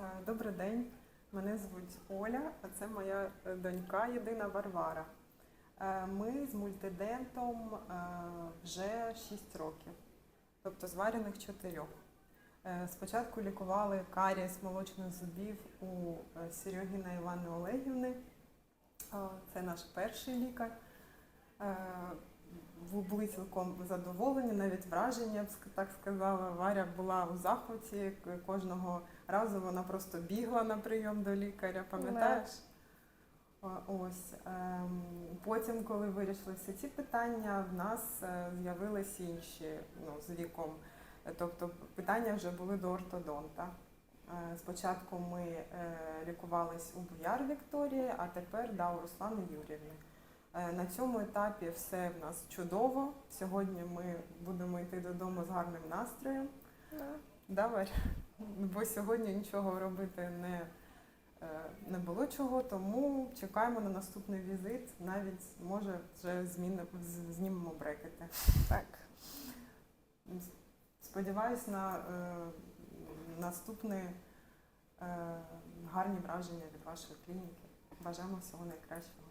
Е, Добрий день, мене звуть Оля, а це моя е, донька єдина Варвара. Е, Ми з мультидентом вже 6 років, тобто зварених 4. Спочатку лікували карієс молочних зубів у Серьогіна Івани Олегівни. Це наш перший лікар. Бу- Були цілком задоволені, навіть враження, я б так сказала. Варя була у захваті кожного разу вона просто бігла на прийом до лікаря, пам'ятаєш? Ось ем, потім, коли вирішили всі ці питання, в нас е, з'явилися інші ну, з віком. Тобто питання вже були до ортодонта. Е, Спочатку ми е, лікувались у Буяр Вікторії, а тепер да, у Руслани Юрівни. Е, На цьому етапі все в нас чудово. Сьогодні ми будемо йти додому з гарним настроєм. Да, Варя? Бо сьогодні нічого робити не, е, не було чого, тому чекаємо на наступний візит. Навіть може вже зміни, знімемо брекети. Так. Сподіваюсь на е, наступні е, гарні враження від вашої клініки. Бажаємо всього найкращого.